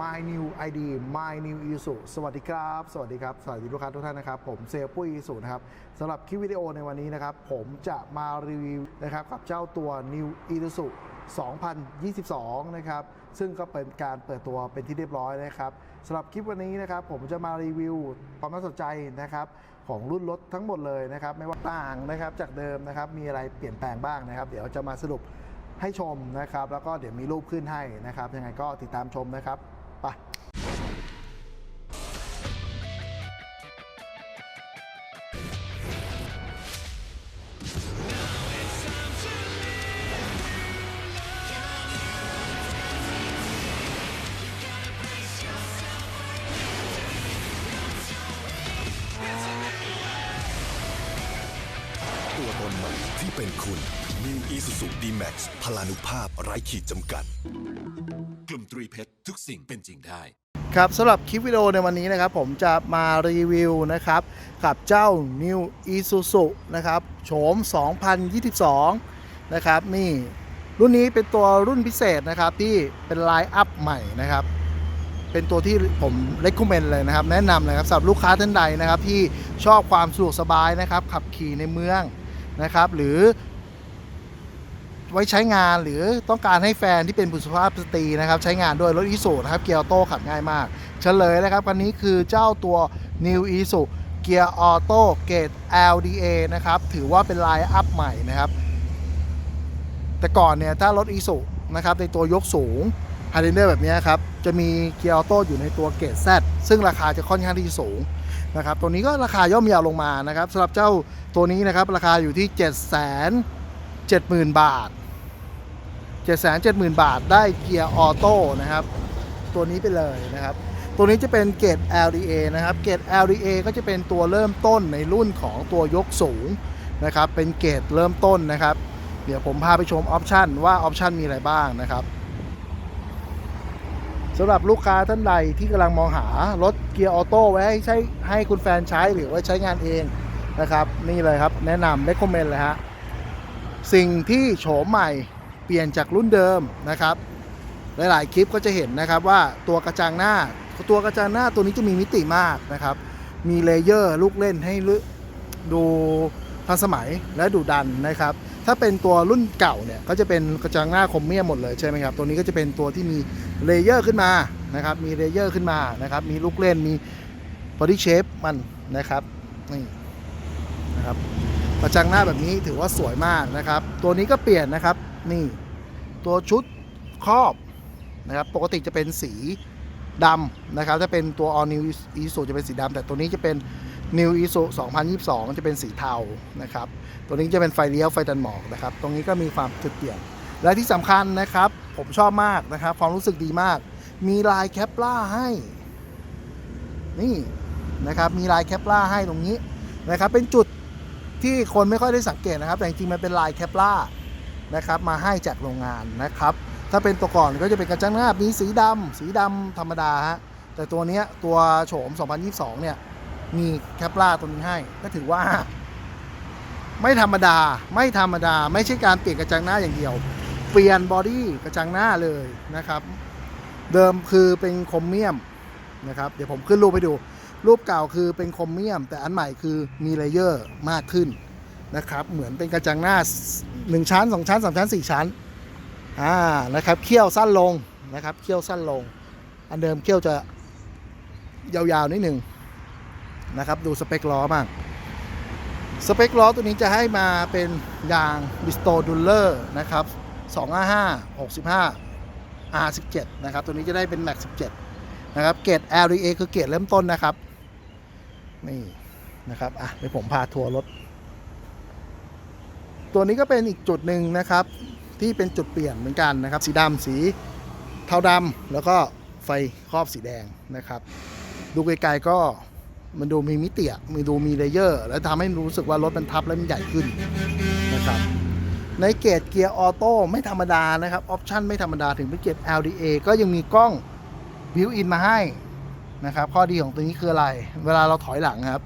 My New ID My New isu สวัสดีครับ สวัสดีครับ สวัสดีลูกค้าทุกท่านนะครับ ผมเซลปุ้ย Isuzu นะครับสำหรับคลิปวิดีโอในวันนี้นะครับ ผมจะมารีวิวนะครับกับเจ้าตัว New Isuzu 2022 นะครับ ซึ่งก็เป็นการเปิดตัวเป็นที่เรียบร้อยนะครับสำหรับคลิปวันนี้นะครับ ผมจะมารีวิวความน่าสนใจนะครับ ของรุ่นรถทั้งหมดเลยนะครับ ไม่ว่าต่างนะครับจากเดิมนะครับ มีอะไรเปลี่ยนแปลงบ้างนะครับ เดี๋ยวจะมาสรุปให้ชมนะครับ แล้วก็เดี๋ยวมีรูปขึ้นให้นะครับ ยังไงก็ติดตามชมนะครับ ตัวตนใหม่ที่เป็นคุณ New Isuzu D-Max พลานุภาพไร้ขีดจำกัด กลุ่มตรีเพชรทุกสิ่งเป็นจริงได้ ครับสำหรับคลิปวิดีโอในวันนี้นะครับ ผมจะมารีวิวนะครับกับเจ้า New Isuzu นะครับโฉม 2022 นะครับนี่รุ่นนี้เป็นตัวรุ่นพิเศษนะครับที่เป็นไลน์อัพใหม่นะครับเป็นตัวที่ผมเล c ก m เมนเลยนะครับ แนะนำเลยครับสำหรับลูกค้าท่านใดนะครับ ที่ชอบความสะดวกสบายนะครับ ขับขี่ในเมือง นะครับ หรือไว้ใช้งานหรือต้องการให้แฟนที่เป็นบุษภาพสตรีนะครับ ใช้งานด้วยรถอีโซนะครับเกียร์ออโต้ขับง่ายมากเฉลยนะครับคันนี้คือเจ้าตัว New i s u เกียร์ออโต้เกรด LDA นะครับ ถือว่าเป็นไลน์อัพใหม่นะครับ แต่ก่อนเนี่ยถ้ารถอี u นะครับในตัวยกสูงฮาร์เดนเดอร์แบบนี้ครับ จะมีเกียร์ออโต้อยู่ในตัวเกรด Z ซึ่งราคาจะค่อนข้างที่สูง นะครับตัวนี้ก็ราคาย่อมยาวลงมานะครับสำหรับเจ้าตัวนี้นะครับราคาอยู่ที่ 7 7 0 0 0 0 บาท 770,000 บาทได้เกียร์ออโต้นะครับตัวนี้ไปเลยนะครับ ตัวนี้จะเป็นเกรด LDA นะครับ เกรด LDA ก็จะเป็นตัวเริ่มต้นในรุ่นของตัวยกสูงนะครับ เป็นเกรดเริ่มต้นนะครับ เดี๋ยวผมพาไปชมออปชันว่าออปชันมีอะไรบ้างนะครับำหรับลูกค้าท่านใดที่กำลังมองหารถเกียร์ออโต้ไว้ให้ใช้ให้คุณแฟนใช้หรือไว้ใช้งานเองนะครับ นี่เลยครับแนะนำ recommend เลยฮะสิ่งที่โฉมใหม่เปลี่ยนจากรุ่นเดิมนะครับ หลายๆ คลิปก็จะเห็นนะครับว่าตัวกระจังหน้าตัวกระจังหน้าตัวนี้จะมีมิติมากนะครับ มีเลเยอร์ลูกเล่นให้ดูทันสมัยและดูดันนะครับ ถ้าเป็นตัวรุ่นเก่าเนี่ยก็จะเป็นกระจังหน้าคมเมียหมดเลยใช่ไหมครับตัวนี้ก็จะเป็นตัวที่มีเลเยอร์ขึ้นมานะครับมีเลเยอร์ขึ้นมานะครับมีลูกเล่นมีบอดี้เชฟมันนะครับนี่นะครับกระจังหน้าแบบนี้ถือว่าสวยมากนะครับ ตัวนี้ก็เปลี่ยนนะครับนี่ตัวชุดครอบนะครับปกติจะเป็นสีดำนะครับถ้าเป็นตัว All New Isuzu จะเป็นสีดำแต่ตัวนี้จะเป็น New i s u 2022 จะเป็นสีเทานะครับ ตัวนี้จะเป็นไฟเลี้ยวไฟตันหมอกนะครับ ตรงนี้ก็มีความจุดเปลี่ยน และที่สำคัญนะครับ ผมชอบมากนะครับ ความรู้สึกดีมาก มีลายแคปล่าให้ นี่นะครับ มีลายแคปล่าให้ตรงนี้นะครับ เป็นจุดที่คนไม่ค่อยได้สังเกตนะครับ แต่จริงๆมันเป็นลายแคปล่านะครับ มาให้จากโรงงานนะครับ ถ้าเป็นตัวก่อนก็จะเป็นกระจังหน้ามีสีดำสีดำธรรมดาฮะ แต่ตัวนี้ตัวโฉม 2022 เนี่ย มีแคปล่าตัวนี้ให้ ก็ถือว่า ไม่ธรรมดา ไม่ธรรมดา ไม่ใช่การเปลี่ยนกระจังหน้าอย่างเดียว เปลี่ยนบอดี้กระจังหน้าเลยนะครับ เดิมคือเป็นคมเมียมนะครับ เดี๋ยวผมขึ้นรูปไปดู รูปเก่าคือเป็นคมเมียม แต่อันใหม่คือมีเลเยอร์มากขึ้นนะครับ เหมือนเป็นกระจังหน้า 1 ชั้น 2 ชั้น 3 ชั้น 4 ชั้น อ่า นะครับ เขี้ยวสั้นลงนะครับ เขี้ยวสั้นลง อันเดิมเขี้ยวจะยาวๆนิดหนึ่ง นะครับ ดูสเปคล้อมากสเปคล้อตัวนี้จะให้มาเป็นยางบิสโตดูลเลอร์นะครับ255 65 R17 นะครับ ตัวนี้จะได้เป็นแม็ก17 นะครับ เกรด LDA คือเกรดเริ่มต้นนะครับ นี่นะครับ อะเดี๋ยวผมพาทัวร์รถ ตัวนี้ก็เป็นอีกจุดหนึ่งนะครับ ที่เป็นจุดเปลี่ยนเหมือนกันนะครับ สีดำสีเทาดำแล้วก็ไฟครอบสีแดงนะครับ ดูไกลๆก็ มันดูมีมิติอะมันดูมีเลเยอร์ แล้วทำให้รู้สึกว่ารถมันทับแล้วมันใหญ่ขึ้นนะครับในเกรดเกียร์ออโต้ไม่ธรรมดานะครับออปชั่นไม่ธรรมดาถึงเป็นเกรด LDA ก็ยังมีกล้องบิวอินมาให้นะครับข้อดีของตัวนี้คืออะไร เวลาเราถอยหลังครับ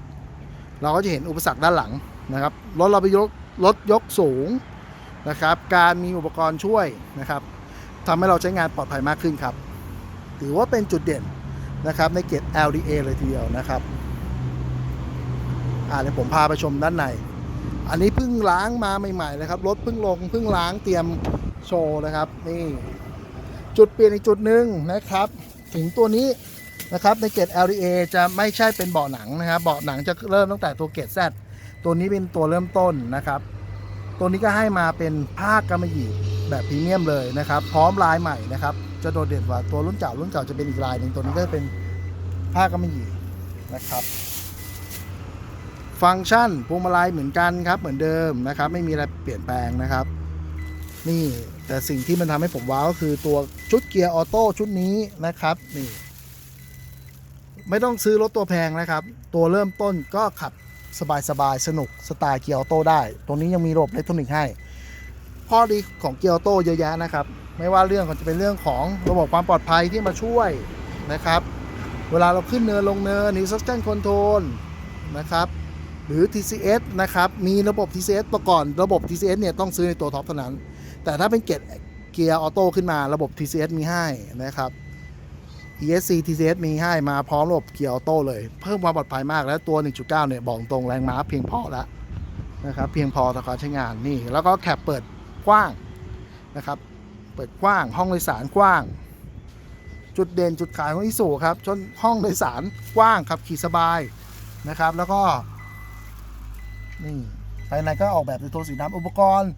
เราก็จะเห็นอุปสรรคด้านหลังนะครับรถเราไปยกรถยกสูงนะครับ การมีอุปกรณ์ช่วยนะครับทำให้เราใช้งานปลอดภัยมากขึ้นครับ ถือว่าเป็นจุดเด่นนะครับในเกรด LDA เลยทีเดียวนะครับ อ่าเดี๋ยวผมพาไปชมด้านใน อันนี้เพิ่งล้างมาใหม่ๆเลยครับ รถเพิ่งลงเพิ่งล้างเตรียมโชว์นะครับ นี่ จุดเปลี่ยนอีกจุดหนึ่งนะครับ ถึงตัวนี้นะครับในเกรด LDA จะไม่ใช่เป็นเบาะหนังนะครับ เบาะหนังจะเริ่มตั้งแต่ตัวเกรด Z ตัวนี้เป็นตัวเริ่มต้นนะครับ ตัวนี้ก็ให้มาเป็นผ้ากำมะหยี่แบบพรีเมียมเลยนะครับ พร้อมลายใหม่นะครับ จะโดดเด่นกว่าตัวรุ่นเก่ารุ่นเก่าจะเป็นอีกลายหนึ่งตัวนี้ก็จะเป็นผ้ากำมะหยี่นะครับ ฟังก์ชันพวงมาลัยเหมือนกันครับ เหมือนเดิมนะครับ ไม่มีอะไรเปลี่ยนแปลงนะครับ นี่แต่สิ่งที่มันทำให้ผมว้าวก็คือตัวชุดเกียร์ออโต้ชุดนี้นะครับนี่ไม่ต้องซื้อรถตัวแพงนะครับ ตัวเริ่มต้นก็ขับสบายๆสนุกสไตล์เกียร์ออโต้ได้ ตรงนี้ยังมีระบบอิเล็กทรอนิกส์ให้ ข้อดีของเกียร์ออโต้เยอะแยะนะครับ ไม่ว่าเรื่องจะเป็นเรื่องของระบบความปลอดภัยที่มาช่วยนะครับ เวลาเราขึ้นเนินลงเนิน Instruction Control นะครับ หรือ TCS นะครับ มีระบบ TCS ประกอนระบบ TCS เนี่ยต้องซื้อในตัวท็อปเท่านั้น แต่ถ้าเป็นเกตเกียร์ออโต้ขึ้นมาระบบ TCS มีให้นะครับ ESC TCS มีให้มาพร้อมระบบเกียร์ออโต้เลย เพิ่มความปลอดภัยมากแล้วตัว 1.9 เนี่ยบอกตรงแรงม้าเพียงพอแล้วนะครับเพียงพอต่อการใช้งานนี่แล้วก็แคปเปิดกว้างนะครับ เปิดกว้างห้องโดยสารกว้าง จุดเด่นจุดขายของอิสุครับจนห้องโดยสารกว้างขับขี่สบายนะครับ แล้วก็ นี่ภายในก็ออกแบบในโทนสีดำอุปกรณ์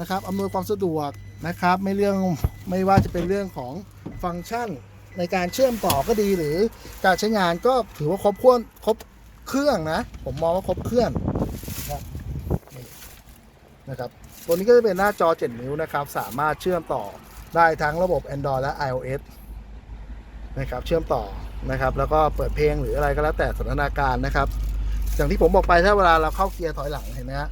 นะครับอำนวยความสะดวกนะครับ ไม่เรื่องไม่ว่าจะเป็นเรื่องของฟังก์ชันในการเชื่อมต่อก็ดีหรือการใช้งานก็ถือว่าครบถ้วนครบเครื่องนะ ผมมองว่าครบเครื่องนะครับนี่นะครับ ตัวนี้ก็จะเป็นหน้าจอ 7 นิ้วนะครับ สามารถเชื่อมต่อได้ทั้งระบบ Android และ iOS นะครับ เชื่อมต่อนะครับ แล้วก็เปิดเพลงหรืออะไรก็แล้วแต่สถานการณ์นะครับ อย่างที่ผมบอกไปถ้าเวลาเราเข้าเกียร์ถอยหลังเห็นไหมฮะ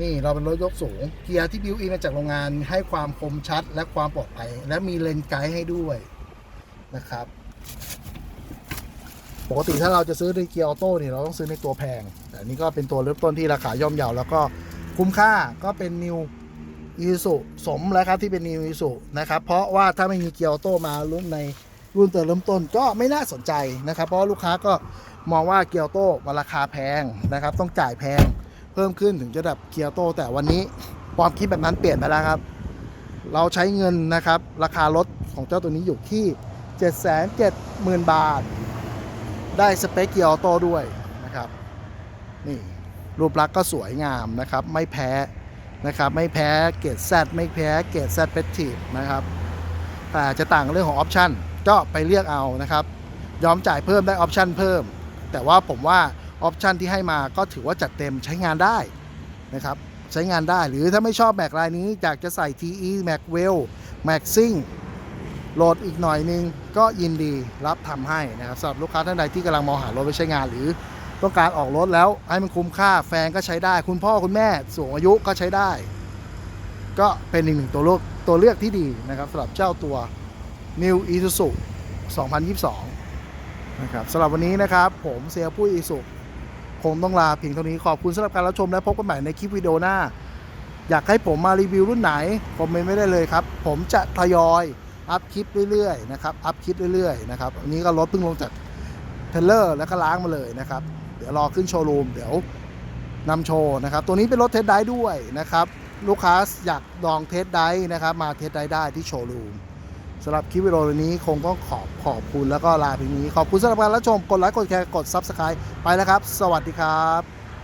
นี่เราเป็นรถยกสูง เกียร์ที่บิวอินมาจากโรงงานให้ความคมชัดและความปลอดภัย และมีเลนไกด์ให้ด้วยนะครับ ปกติถ้าเราจะซื้อในเกียร์ออโต้เนี่ยเราต้องซื้อในตัวแพง แต่นนี้ก็เป็นตัวเริ่มต้นที่ราคาย่อมเยาแล้วก็คุ้มค่าก็เป็นนิวอีสุสมแล้วครับที่เป็นนิวอีสุนะครับเพราะว่าถ้าไม่มีเกียร์ออโต้มารุ่นในรุ่นตัวเริ่มต้นก็ไม่น่าสนใจนะครับ เพราะลูกค้าก็ มองว่าเกียร์โต้มันราคาแพงนะครับ ต้องจ่ายแพงเพิ่มขึ้นถึงจะดับเกียร์โต้แต่วันนี้ความคิดแบบนั้นเปลี่ยนไปแล้วครับ เราใช้เงินนะครับ ราคารถของเจ้าตัวนี้อยู่ที่ 770,000 บาท ได้สเปคเกียร์โต้ด้วยนะครับนี่รูปลักษณ์ก็สวยงามนะครับ ไม่แพ้นะครับไม่แพ้เกรดไม่แพ้เกรด Z เ e ทีฟนะครับแต่จะต่างเรื่องของออปชันก็ไปเลือกเอานะครับ ยอมจ่ายเพิ่มได้ออปชันเพิ่ม แต่ว่าผมว่าออปชันที่ให้มาก็ถือว่าจัดเต็มใช้งานได้นะครับใช้งานได้หรือถ้าไม่ชอบแม็กลายนี้ อยากจะใส่ TE Mac w e l l Max i n g โหลดอีกหน่อยนึง ก็ยินดีรับทำให้นะครับสำหรับลูกค้าท่านใดที่กำลังมองหารถไปใช้งานหรือต้องการออกรถแล้วให้มันคุ้มค่าแฟนก็ใช้ได้ คุณพ่อคุณแม่สูงอายุก็ใช้ได้ ก็เป็นอีกหนึ่งตัวเลือกตัวเลือกที่ดีนะครับสำหรับเจ้าตัว New Isuzu 2022 นะครับสำหรับวันนี้นะครับ ผมเสียผู้อีสุคงต้องลาเพียงเท่านี้ขอบคุณสำหรับการรับชมและพบกันใหม่ในคลิปวิดีโอหน้า อยากให้ผมมารีวิวรุ่นไหนคอมเมนต์ไม่ได้เลยครับ ผมจะทยอยอัพคลิปเรื่อยๆนะครับอัพคลิปเรื่อยๆนะครับอันนี้ก็รถเพิ่งลงจากเทเลอร์แล้วก็ล้างมาเลยนะครับ เดี๋ยวรอขึ้นโชว์รูมเดี๋ยวนำโชว์นะครับ ตัวนี้เป็นรถเทสไดร์ด้วยนะครับ ลูกค้าอยากลองเทสไดร์นะครับ มาเทสไดร์ได้ที่โชว์รูม สำหรับคลิปวิดีโอนี้คงต้องขอบขอบคุณแล้วก็ลาเพียงนี้ ขอบคุณสำหรับการรับชม กดไลค์ กดแชร์ กดซับสไคร b e ไปแล้วครับ สวัสดีครับ